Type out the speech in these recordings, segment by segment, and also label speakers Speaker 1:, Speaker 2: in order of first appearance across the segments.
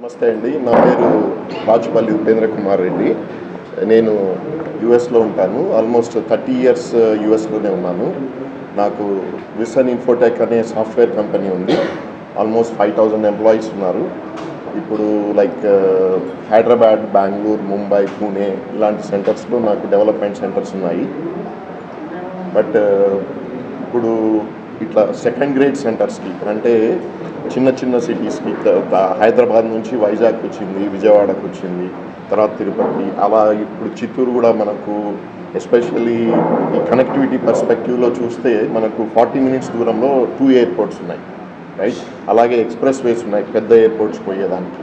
Speaker 1: నమస్తే అండి. నా పేరు రాజుపల్లి ఉపేంద్ర కుమార్ రెడ్డి. నేను యుఎస్లో ఉంటాను. ఆల్మోస్ట్ థర్టీ ఇయర్స్ యుఎస్లోనే ఉన్నాను. నాకు విసన్ ఇన్ఫోటెక్ అనే సాఫ్ట్వేర్ కంపెనీ ఉంది. ఆల్మోస్ట్ ఫైవ్ థౌజండ్ ఎంప్లాయీస్ ఉన్నారు. ఇప్పుడు లైక్ హైదరాబాద్ బెంగళూరు ముంబై పూణే ఇలాంటి సెంటర్స్లో నాకు డెవలప్మెంట్ సెంటర్స్ ఉన్నాయి. బట్ ఇప్పుడు ఇట్లా సెకండ్ గ్రేడ్ సెంటర్స్కి అంటే చిన్న చిన్న సిటీస్కి హైదరాబాద్ నుంచి వైజాగ్ వచ్చింది విజయవాడకు వచ్చింది తర్వాత తిరుపతి అలా ఇప్పుడు చిత్తూరు కూడా మనకు ఎస్పెషల్లీ ఈ కనెక్టివిటీ పర్స్పెక్టివ్లో చూస్తే మనకు ఫార్టీ మినిట్స్ దూరంలో టూ ఎయిర్పోర్ట్స్ ఉన్నాయి. రైట్ అలాగే ఎక్స్ప్రెస్ వేస్ ఉన్నాయి పెద్ద ఎయిర్పోర్ట్స్ పోయేదానికి.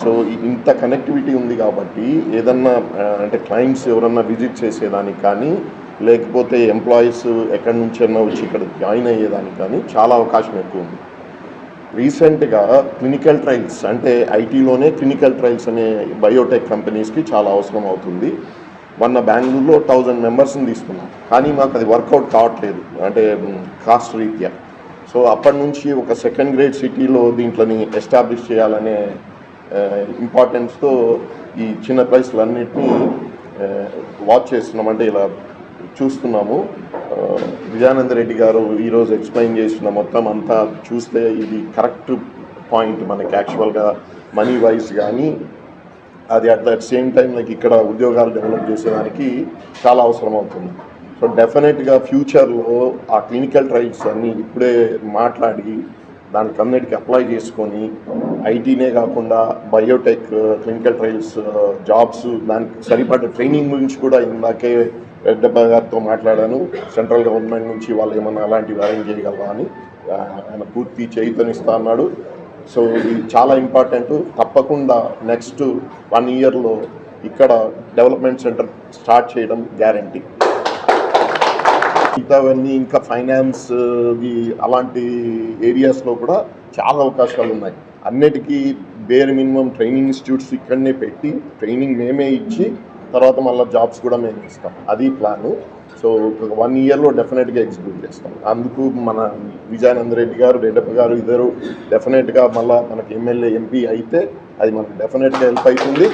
Speaker 1: సో ఇంత కనెక్టివిటీ ఉంది కాబట్టి ఏదన్నా అంటే క్లయింట్స్ ఎవరన్నా విజిట్ చేసేదానికి కానీ లేకపోతే ఎంప్లాయీస్ ఎక్కడి నుంచైనా వచ్చి ఇక్కడ జాయిన్ అయ్యేదానికి కానీ చాలా అవకాశం ఎక్కువ ఉంది. రీసెంట్గా క్లినికల్ ట్రయల్స్ అంటే ఐటీలోనే క్లినికల్ ట్రయల్స్ అనే బయోటెక్ కంపెనీస్కి చాలా అవసరం అవుతుంది. మొన్న బెంగళూరులో థౌజండ్ మెంబర్స్ని తీసుకున్నాం. కానీ మాకు అది వర్కౌట్ కావట్లేదు. అంటే కాస్ట్ రీత్యా. సో అప్పటి నుంచి ఒక సెకండ్ గ్రేడ్ సిటీలో దీంట్లోని ఎస్టాబ్లిష్ చేయాలనే ఇంపార్టెన్స్తో ఈ చిన్న ప్లేస్లన్నింటినీ వాచ్ చేస్తున్నాం. అంటే ఇలా చూస్తున్నాము. విజయానంద రెడ్డి గారు ఈరోజు ఎక్స్ప్లెయిన్ చేసిన మొత్తం అంతా చూస్తే ఇది కరెక్ట్ పాయింట్ మనకి యాక్చువల్గా మనీ వైజ్ కానీ అది at that same time like ఇక్కడ ఉద్యోగాలు డెవలప్ చేసేదానికి చాలా అవసరం అవుతుంది. సో డెఫినెట్గా ఫ్యూచర్లో ఆ క్లినికల్ ట్రయల్స్ అన్నీ ఇప్పుడే మాట్లాడి దానికి అన్నిటికీ అప్లై చేసుకొని ఐటీనే కాకుండా బయోటెక్ క్లినికల్ ట్రయల్స్ జాబ్స్ దానికి సరిపడ్డ ట్రైనింగ్ గురించి కూడా ఇందాకే రెడ్డప్ప గారితో మాట్లాడాను. సెంట్రల్ గవర్నమెంట్ నుంచి వాళ్ళు ఏమన్నా అలాంటివి అరేంజ్ చేయగలరా అని ఆయన పూర్తి చైతన్యస్తా అన్నాడు. సో ఇది చాలా ఇంపార్టెంట్ తప్పకుండా నెక్స్ట్ వన్ ఇయర్లో ఇక్కడ డెవలప్మెంట్ సెంటర్ స్టార్ట్ చేయడం గ్యారంటీ మిగతావన్నీ ఇంకా ఫైనాన్స్ అలాంటి ఏరియాస్లో కూడా చాలా అవకాశాలు ఉన్నాయి. అన్నిటికీ బేర్ మినిమం ట్రైనింగ్ ఇన్స్టిట్యూట్స్ ఇక్కడనే పెట్టి ట్రైనింగ్ మేమే ఇచ్చి తర్వాత మళ్ళీ జాబ్స్ కూడా మేము ఇస్తాం అది ప్లాను సో వన్ ఇయర్లో డెఫినెట్గా ఎగ్జిక్యూట్ చేస్తాం. అందుకు మన విజయానంద రెడ్డి గారు రెడ్డప్ప గారు ఇద్దరు డెఫినెట్గా మళ్ళీ మనకి ఎమ్మెల్యే ఎంపీ అయితే అది మనకు డెఫినెట్గా హెల్ప్ అవుతుంది.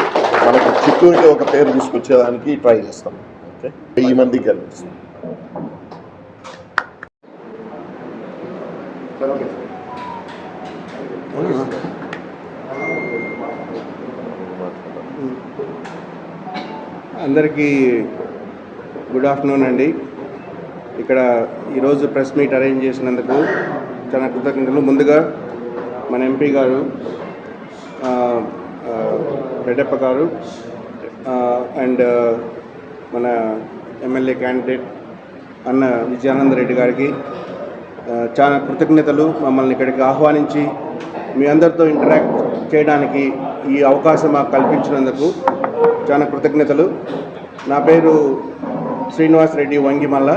Speaker 1: మనకు చిత్తూరుకి ఒక పేరు తీసుకొచ్చేదానికి ట్రై చేస్తాం. ఓకే వెయ్యి మందికి గెలిపిస్తాం
Speaker 2: అందరికీ గుడ్ ఆఫ్టర్నూన్ అండి. ఇక్కడ ఈరోజు ప్రెస్ మీట్ అరేంజ్ చేసినందుకు చాలా కృతజ్ఞతలు. ముందుగా మన ఎంపీ గారు రెడ్డప్ప గారు అండ్ మన ఎమ్మెల్యే క్యాండిడేట్ అన్న విజయానంద రెడ్డి గారికి చాలా కృతజ్ఞతలు మమ్మల్ని ఇక్కడికి ఆహ్వానించి మీ అందరితో ఇంటరాక్ట్ చేయడానికి ఈ అవకాశం మాకు కల్పించినందుకు చాలా కృతజ్ఞతలు. నా పేరు శ్రీనివాస్ రెడ్డి వంగిమల్ల.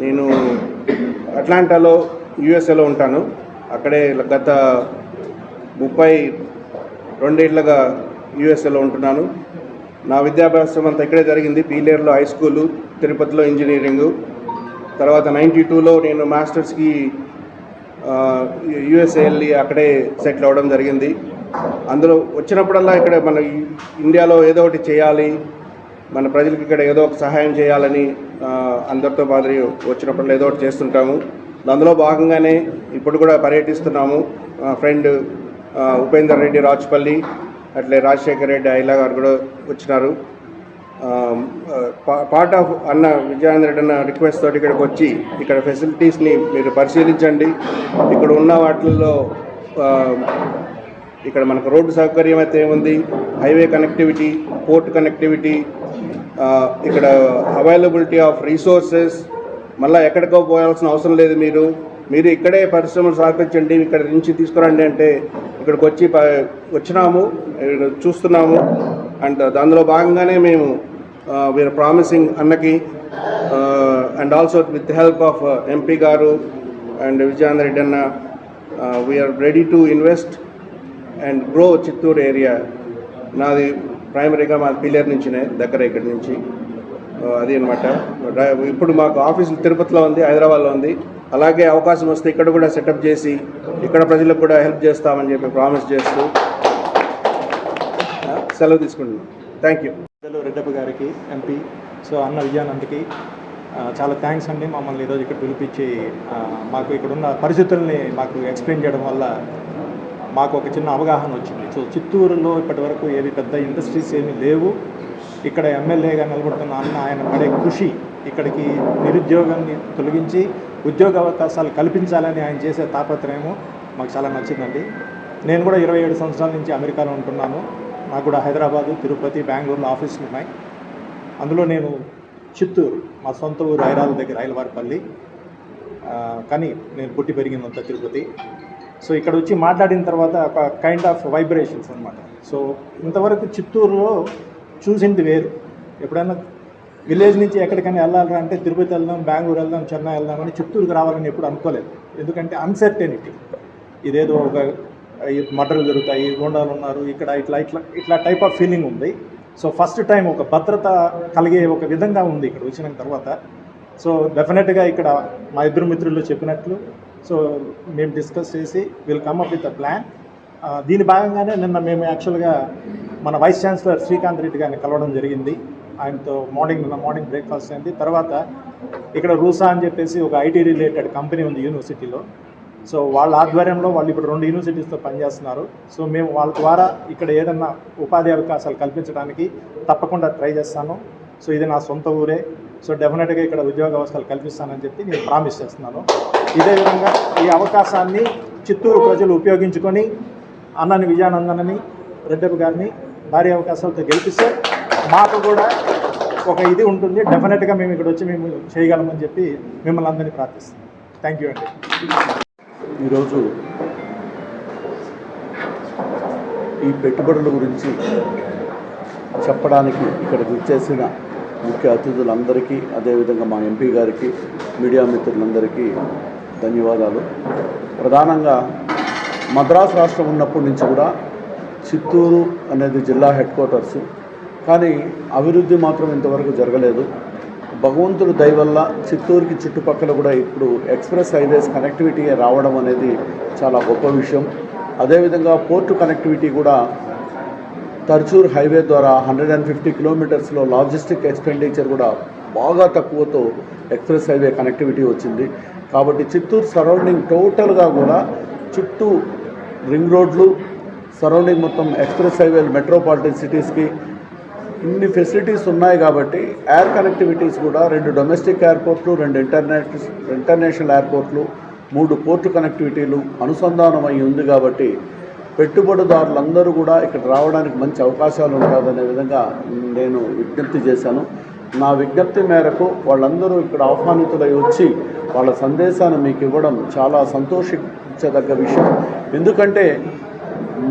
Speaker 2: నేను అట్లాంటాలో యుఎస్ఏలో ఉంటాను. అక్కడే గత ముప్పై రెండేళ్ళుగా యుఎస్ఏలో ఉంటున్నాను. నా విద్యాభ్యాసం అంతా ఇక్కడే జరిగింది. పీలేరులో హై స్కూలు తిరుపతిలో ఇంజనీరింగు తర్వాత నైంటీ టూలో నేను మాస్టర్స్కి యుఎస్ఏ వెళ్ళి అక్కడే సెటిల్ అవ్వడం జరిగింది. అందులో వచ్చినప్పుడల్లా ఇక్కడ మన ఇండియాలో ఏదో ఒకటి చేయాలి మన ప్రజలకు ఇక్కడ ఏదో ఒక సహాయం చేయాలని అందరితో మాదిరి వచ్చినప్పుడు ఏదో ఒకటి చేస్తుంటాము. అందులో భాగంగానే ఇప్పుడు కూడా పర్యటిస్తున్నాము. ఫ్రెండ్ ఉపేందర్ రెడ్డి రాజ్పల్లి అట్లే రాజశేఖర్ రెడ్డి ఐలా గారు కూడా వచ్చినారు. పార్ట్ ఆఫ్ అన్న విజయానంద రెడ్డి అన్న రిక్వెస్ట్ తోటి ఇక్కడికి వచ్చి ఇక్కడ ఫెసిలిటీస్ని మీరు పరిశీలించండి. ఇక్కడ ఉన్న వాటిల్లో ఇక్కడ మనకు రోడ్డు సౌకర్యం అయితే ఏముంది? హైవే కనెక్టివిటీ పోర్ట్ కనెక్టివిటీ ఇక్కడ అవైలబిలిటీ ఆఫ్ రీసోర్సెస్. మళ్ళీ ఎక్కడికో పోయాల్సిన అవసరం లేదు మీరు. మీరు ఇక్కడే పరిశ్రమలు సహకరించండి ఇక్కడ నుంచి తీసుకురండి అంటే ఇక్కడికి వచ్చి ప- వచ్చినాము ఇక్కడ చూస్తున్నాము. అండ్ దానిలో భాగంగానే మేము వీఆర్ ప్రామిసింగ్ అన్నకి and also with help of MP గారు అండ్ విజయానంద రెడ్డి అన్న we are ready to invest and grow Chittoor area నాది ప్రైమరీగా మా పిల్లర్ నుంచినే దగ్గర ఇక్కడి నుంచి. Uh, అది అనమాట ఇప్పుడు మాకు ఆఫీస్ తిరుపతిలో ఉంది హైదరాబాద్లో ఉంది. అలాగే అవకాశం వస్తే ఇక్కడ కూడా సెటప్ చేసి ఇక్కడ ప్రజలకు కూడా హెల్ప్ చేస్తామని చెప్పి ప్రామిస్ చేస్తూ సెలవు తీసుకుంటున్నాం. థ్యాంక్ యూ
Speaker 3: పెద్దలు రెడ్డప్ప గారికి ఎంపీ సో అన్న విజయానంద్కి చాలా థ్యాంక్స్ అండి మమ్మల్ని ఈరోజు ఇక్కడ పిలిపించి మాకు ఇక్కడ ఉన్న పరిస్థితుల్ని మాకు ఎక్స్ప్లెయిన్ చేయడం వల్ల మాకు ఒక చిన్న అవగాహన వచ్చింది. సో చిత్తూరులో ఇప్పటి వరకు ఏవి పెద్ద ఇండస్ట్రీస్ ఏమీ లేవు. ఇక్కడ ఎమ్మెల్యేగా నిలబడుతున్న అన్న ఆయన పడే కృషి ఇక్కడికి నిరుద్యోగాన్ని తొలగించి ఉద్యోగ అవకాశాలు కల్పించాలని ఆయన చేసే తాపత్రయము మాకు చాలా నచ్చిందండి. నేను కూడా ఇరవై ఏడు సంవత్సరాల నుంచి అమెరికాలో ఉంటున్నాను. నాకు కూడా హైదరాబాదు తిరుపతి బెంగళూరులో ఆఫీసులు ఉన్నాయి. అందులో నేను చిత్తూరు మా సొంత ఊరు ఐరాల దగ్గర ఐలవారిపల్లి. కానీ నేను పుట్టి పెరిగిందంతా తిరుపతి. సో ఇక్కడ వచ్చి మాట్లాడిన తర్వాత ఒక కైండ్ ఆఫ్ వైబ్రేషన్స్ అనమాట సో ఇంతవరకు చిత్తూరులో చూసింది వేరు. ఎప్పుడైనా విలేజ్ నుంచి ఎక్కడికైనా వెళ్ళాలి అంటే తిరుపతి వెళ్దాం బెంగళూరు వెళ్దాం చెన్నై వెళ్దాం అని చిత్తూరుకి రావాలని ఎప్పుడు అనుకోలేదు. ఎందుకంటే అన్సర్టెనిటీ ఇదేదో ఒక మటర్లు జరుగుతాయి గోండాలు ఉన్నారు ఇక్కడ ఇట్లా ఇట్లా ఇట్లా టైప్ ఆఫ్ ఫీలింగ్ ఉంది. సో ఫస్ట్ టైం ఒక భద్రత కలిగే ఒక విధంగా ఉంది ఇక్కడ వచ్చిన తర్వాత. సో డెఫినెట్గా ఇక్కడ మా ఇద్దరు మిత్రులు చెప్పినట్లు సో మేము డిస్కస్ చేసి will come up with a plan దీని భాగంగానే నిన్న మేము యాక్చువల్గా మన వైస్ ఛాన్సలర్ శ్రీకాంత్ రెడ్డి గారిని కలవడం జరిగింది. ఆయనతో మార్నింగ్ నిన్న మార్నింగ్ బ్రేక్ఫాస్ట్ అయింది. తర్వాత ఇక్కడ రూసా అని చెప్పేసి ఒక ఐటీ రిలేటెడ్ కంపెనీ ఉంది యూనివర్సిటీలో సో వాళ్ళ ఆధ్వర్యంలో వాళ్ళు ఇప్పుడు రెండు యూనివర్సిటీస్తో పనిచేస్తున్నారు. సో మేము వాళ్ళ ద్వారా ఇక్కడ ఏదన్నా ఉపాధి అవకాశాలు కల్పించడానికి తప్పకుండా ట్రై చేస్తాను. సో ఇది నా సొంత ఊరే. సో డెఫినెట్గా ఇక్కడ ఉద్యోగ అవకాశాలు కల్పిస్తానని చెప్పి నేను ప్రామిస్ చేస్తున్నాను. ఇదే విధంగా ఈ అవకాశాన్ని చిత్తూరు ప్రజలు ఉపయోగించుకొని అన్నని విజయానందనని రెడ్డప్ప గారిని భారీ అవకాశాలతో గెలిపిస్తే మాకు కూడా ఒక ఇది ఉంటుంది. డెఫినెట్గా మేము ఇక్కడ వచ్చి మేము చేయగలమని చెప్పి మిమ్మల్ని అందరినీ ప్రార్థిస్తాం థ్యాంక్ యూ అండి.
Speaker 4: ఈరోజు ఈ పెట్టుబడుల గురించి చెప్పడానికి ఇక్కడికి వచ్చేసిన ముఖ్య అతిథులందరికీ అదేవిధంగా మా ఎంపీ గారికి మీడియా మిత్రులందరికీ ధన్యవాదాలు. ప్రధానంగా మద్రాసు రాష్ట్రం ఉన్నప్పటి నుంచి కూడా చిత్తూరు అనేది జిల్లా హెడ్ క్వార్టర్సు. కానీ అభివృద్ధి మాత్రం ఇంతవరకు జరగలేదు. భగవంతుడు దయ వల్ల చిత్తూరుకి చుట్టుపక్కల కూడా ఇప్పుడు ఎక్స్ప్రెస్ హైవేస్ కనెక్టివిటీ రావడం అనేది చాలా గొప్ప విషయం. అదేవిధంగా పోర్టు కనెక్టివిటీ కూడా తర్చూర్ హైవే ద్వారా హండ్రెడ్ అండ్ ఫిఫ్టీ కిలోమీటర్స్లో లాజిస్టిక్ ఎక్స్పెండిచర్ కూడా బాగా తక్కువతో ఎక్స్ప్రెస్ హైవే కనెక్టివిటీ వచ్చింది. కాబట్టి చిత్తూరు సరౌండింగ్ టోటల్గా కూడా చుట్టూ రింగ్ రోడ్లు సరౌండింగ్ మొత్తం ఎక్స్ప్రెస్ హైవేలు మెట్రోపాలిటన్ సిటీస్కి ఇన్ని ఫెసిలిటీస్ ఉన్నాయి కాబట్టి ఎయిర్ కనెక్టివిటీస్ కూడా రెండు డొమెస్టిక్ ఎయిర్పోర్ట్లు రెండు ఇంటర్నేషనల్ ఇంటర్నేషనల్ ఎయిర్పోర్ట్లు మూడు పోర్టు కనెక్టివిటీలు అనుసంధానం అయి ఉంది కాబట్టి పెట్టుబడిదారులందరూ కూడా ఇక్కడ రావడానికి మంచి అవకాశాలు ఉంటుందనే విధంగా నేను విజ్ఞప్తి చేశాను. నా విజ్ఞప్తి మేరకు వాళ్ళందరూ ఇక్కడ ఆహ్వానితులై వచ్చి వాళ్ళ సందేశాన్ని మీకు ఇవ్వడం చాలా సంతోషించదగ్గ విషయం. ఎందుకంటే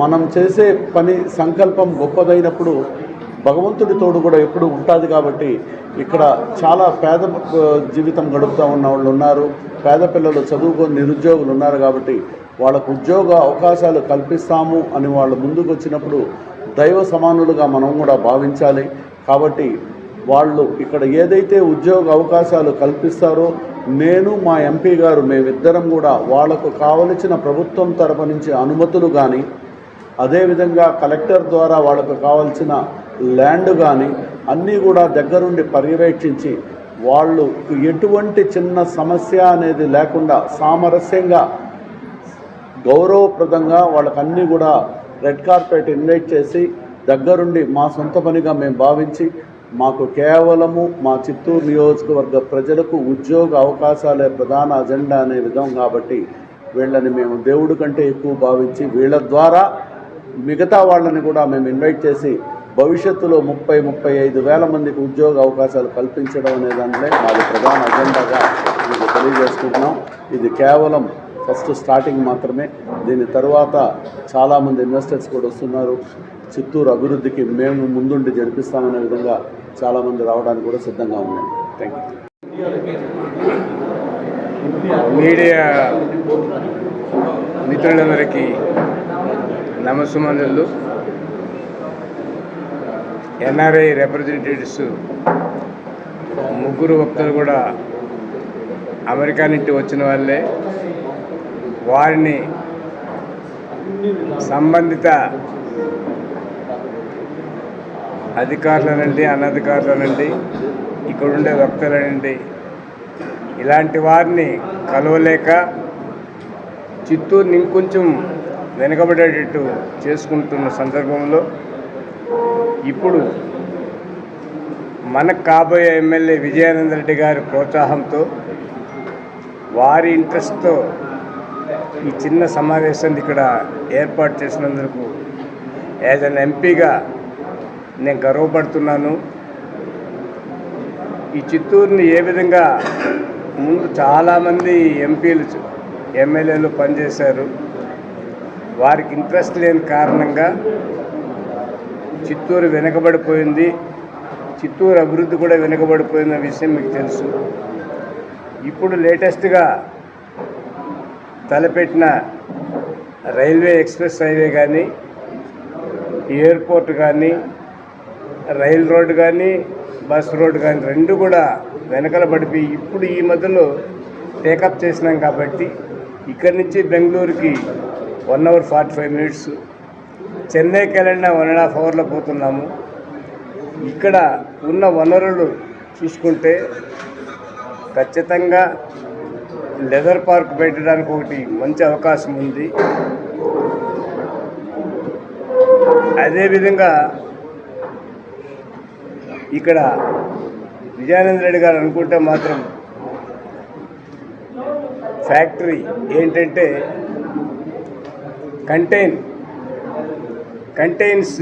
Speaker 4: మనం చేసే పని సంకల్పం గొప్పదైనప్పుడు భగవంతుడి తోడు కూడా ఎప్పుడు ఉంటుంది కాబట్టి ఇక్కడ చాలా పేద జీవితం గడుపుతూ ఉన్న వాళ్ళు ఉన్నారు. పేద పిల్లలు చదువుకొని నిరుద్యోగులు ఉన్నారు కాబట్టి వాళ్ళకు ఉద్యోగ అవకాశాలు కల్పిస్తాము అని వాళ్ళు ముందుకు వచ్చినప్పుడు దైవ సమానులుగా మనం కూడా భావించాలి. కాబట్టి వాళ్ళు ఇక్కడ ఏదైతే ఉద్యోగ అవకాశాలు కల్పిస్తారో నేను మా ఎంపీ గారు మేమిద్దరం కూడా వాళ్ళకు కావలసిన ప్రభుత్వం తరపు నుంచి అనుమతులు కానీ అదేవిధంగా కలెక్టర్ ద్వారా వాళ్ళకు కావాల్సిన ల్యాండ్ కానీ అన్నీ కూడా దగ్గరుండి పర్యవేక్షించి వాళ్ళు ఎటువంటి చిన్న సమస్య అనేది లేకుండా సామరస్యంగా గౌరవప్రదంగా వాళ్ళకన్నీ కూడా రెడ్ కార్పెట్ ఇన్వైట్ చేసి దగ్గరుండి మా సొంత పనిగా మేము భావించి మాకు కేవలము మా చిత్తూరు నియోజకవర్గ ప్రజలకు ఉద్యోగ అవకాశాలే ప్రధాన అజెండా అనే విధం కాబట్టి వీళ్ళని మేము దేవుడి కంటే ఎక్కువ భావించి వీళ్ళ ద్వారా మిగతా వాళ్ళని కూడా మేము ఇన్వైట్ చేసి భవిష్యత్తులో ముప్పై ముప్పై ఐదు వేల మందికి ఉద్యోగ అవకాశాలు కల్పించడం అనే దాంట్లో మాది ప్రధాన అజెండాగా మీకు తెలియజేసుకుంటున్నాం. ఇది కేవలం ఫస్ట్ స్టార్టింగ్ మాత్రమే. దీని తర్వాత చాలామంది ఇన్వెస్టర్స్ కూడా వస్తున్నారు. చిత్తూరు అభివృద్ధికి మేము ముందుండి జరిపిస్తామనే విధంగా చాలామంది రావడానికి కూడా సిద్ధంగా ఉన్నాం. థ్యాంక్ యూ
Speaker 5: మీడియా మిత్రులందరికీ నమస్సుమందులు. ఎన్ఆర్ఐ రిప్రజెంటేటివ్స్ ముగ్గురు భక్తులు కూడా అమెరికా నుండి వచ్చిన వాళ్ళే. వారిని సంబంధిత అధికారులనండి అనధికారులనండి ఇక్కడ ఉండే ఇక్కడుండే ఇలాంటి వారిని కలవలేక చిత్తూరుని ఇంకొంచెం వెనుకబడేటట్టు చేసుకుంటున్న సందర్భంలో ఇప్పుడు మనకు కాబోయే ఎమ్మెల్యే విజయానంద రెడ్డి గారి ప్రోత్సాహంతో వారి ఇంట్రెస్ట్తో ఈ చిన్న సమావేశాన్ని ఇక్కడ ఏర్పాటు చేసినందుకు యాజ్ అన్ ఎంపీగా నేను గర్వపడుతున్నాను. ఈ చిత్తూరుని ఏ విధంగా ముందు చాలామంది ఎంపీలు ఎమ్మెల్యేలు పనిచేశారు. వారికి ఇంట్రెస్ట్ లేని కారణంగా చిత్తూరు వెనుకబడిపోయింది. చిత్తూరు అభివృద్ధి కూడా వెనుకబడిపోయిన విషయం మీకు తెలుసు. ఇప్పుడు లేటెస్ట్గా తలపెట్టిన రైల్వే ఎక్స్ప్రెస్ హైవే కానీ ఎయిర్పోర్ట్ కానీ రైల్ రోడ్డు కానీ బస్ రోడ్డు కానీ రెండు కూడా వెనకల పడిపోయి ఇప్పుడు ఈ మధ్యలో టేకప్ చేసినాం కాబట్టి ఇక్కడి నుంచి బెంగళూరుకి one hour forty five minutes చెన్నైకి వెళ్ళిన వన్ అండ్ హాఫ్ అవర్లో పోతున్నాము. ఇక్కడ ఉన్న వనరులు చూసుకుంటే ఖచ్చితంగా లెదర్ పార్క్ పెట్టడానికి ఒకటి మంచి అవకాశం ఉంది. అదేవిధంగా ఇక్కడ విజయానంద రెడ్డి గారు అనుకుంటే మాత్రం ఫ్యాక్టరీ ఏంటంటే కంటైన్ కంటైన్స్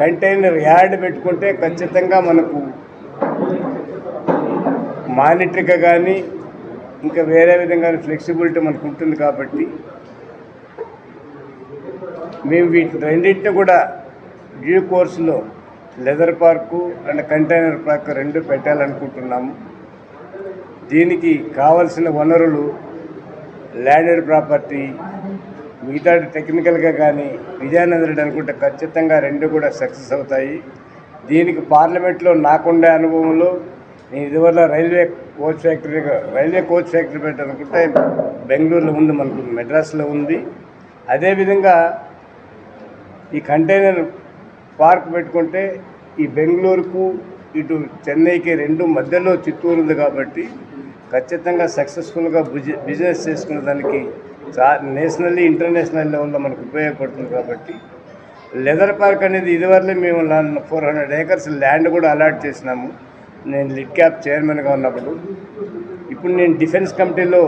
Speaker 5: కంటైనర్ యార్డ్ పెట్టుకుంటే ఖచ్చితంగా మనకు మానిటరీగా కానీ ఇంకా వేరే విధంగా ఫ్లెక్సిబిలిటీ మనకు ఉంటుంది కాబట్టి మేము వీటి రెండింటిని కూడా డ్యూ కోర్సులో leather park and container park రెండు పెట్టాలనుకుంటున్నాము. దీనికి కావలసిన వనరులు ల్యాండెడ్ ప్రాపర్టీ మిగతా టెక్నికల్గా కానీ విజయానందరెడ్డి అనుకుంటే ఖచ్చితంగా రెండు కూడా సక్సెస్ అవుతాయి. దీనికి పార్లమెంట్లో నాకుండే అనుభవంలో నేను ఇదివల్ల రైల్వే కోచ్ ఫ్యాక్టరీగా రైల్వే కోచ్ ఫ్యాక్టరీ పెట్టాలనుకుంటే బెంగళూరులో ఉంది మనకు మెడ్రాస్లో ఉంది. అదేవిధంగా ఈ కంటైనర్ పార్క్ పెట్టుకుంటే ఈ బెంగళూరుకు ఇటు చెన్నైకి రెండు మధ్యలో చిత్తూరు ఉంది కాబట్టి ఖచ్చితంగా సక్సెస్ఫుల్గా బిజినెస్ చేసుకునే దానికి నేషనల్లీ ఇంటర్నేషనల్ లెవెల్లో మనకు ఉపయోగపడుతుంది కాబట్టి లెదర్ పార్క్ అనేది ఇదివరలే మేము ఫోర్ హండ్రెడ్ ఏకర్స్ ల్యాండ్ కూడా అలాట్ చేసినాము. నేను లిడ్ క్యాప్ చైర్మన్గా ఉన్నప్పుడు. ఇప్పుడు నేను డిఫెన్స్ కమిటీలో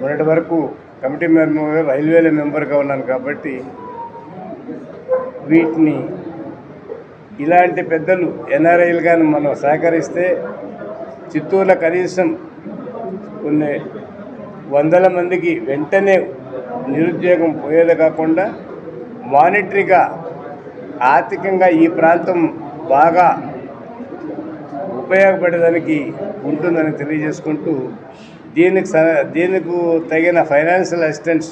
Speaker 5: మొన్నటి వరకు కమిటీ మెంబర్ రైల్వేల మెంబర్గా ఉన్నాను కాబట్టి వీటిని ఇలాంటి పెద్దలు ఎన్ఆర్ఐలు కానీ మనం సహకరిస్తే చిత్తూరులో కనీసం కొన్ని వందల మందికి వెంటనే నిరుద్యోగం పోయేది కాకుండా మానిటరీగా ఆర్థికంగా ఈ ప్రాంతం బాగా ఉపయోగపడేదానికి ఉంటుందని తెలియజేసుకుంటూ దీనికి స- దీనికి తగిన ఫైనాన్షియల్ అసిస్టెన్స్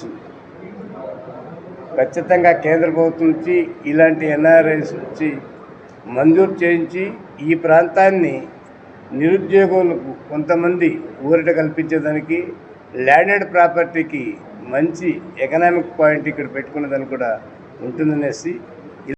Speaker 5: ఖచ్చితంగా కేంద్ర ప్రభుత్వం నుంచి ఇలాంటి ఎన్ఆర్ఐస్ నుంచి మంజూరు చేయించి ఈ ప్రాంతాన్ని నిరుద్యోగులకు కొంతమంది ఊరట కల్పించేదానికి ల్యాండెడ్ ప్రాపర్టీకి మంచి ఎకనామిక్ పాయింట్ ఇక్కడ పెట్టుకున్నదని కూడా ఉంటుందనేసి